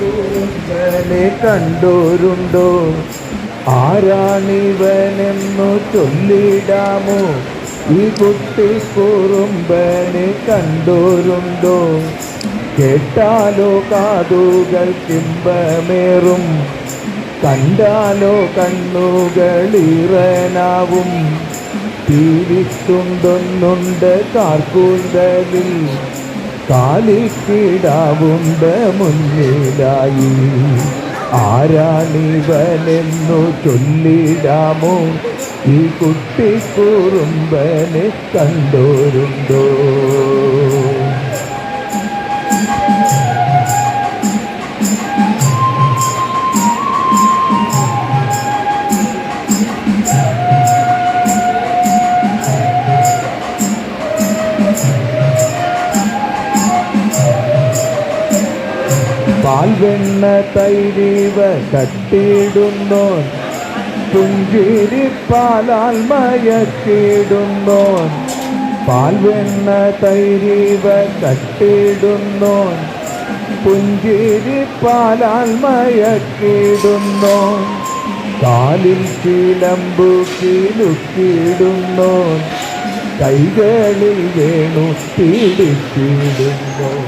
കുറുമ്പനെ കണ്ടോരുണ്ടോ? ആരാണിവനെന്നു ചൊല്ലിടാമോ? ഈ കുട്ടി കുറുമ്പനെ കണ്ടോരുണ്ടോ? കേട്ടാലോ കാതുകൾ കിമ്പമേറും കണ്ടാലോ കണ്ണുകളിറനാവും തീരിത്തുണ്ടൊന്നുണ്ട് കാർക്കൂന്തലിൽ. കാലിക്കിടാവുണ്ട് മുന്നിലായി. ആരാണിവനെന്നു ചൊല്ലിടാമോ? ഈ കുട്ടി കുറുമ്പനെ കണ്ടോരുണ്ടോ പാൽവെണ്ണ തൈരീവ കട്ടിയിടുന്നോൻ പുഞ്ചിരി പാലാൽ മയക്കിടുന്നോൻ പാൽവെണ്ണ തൈരീവ കട്ടിയിടുന്നോൻ പുഞ്ചിരി പാലാൽ മയക്കിടുന്നോൻ കാലിൽ ചിലമ്പു കിലുക്കിടുന്നോൻ കൈകളിൽ വേണു പീഡിച്ചിടുന്നോൻ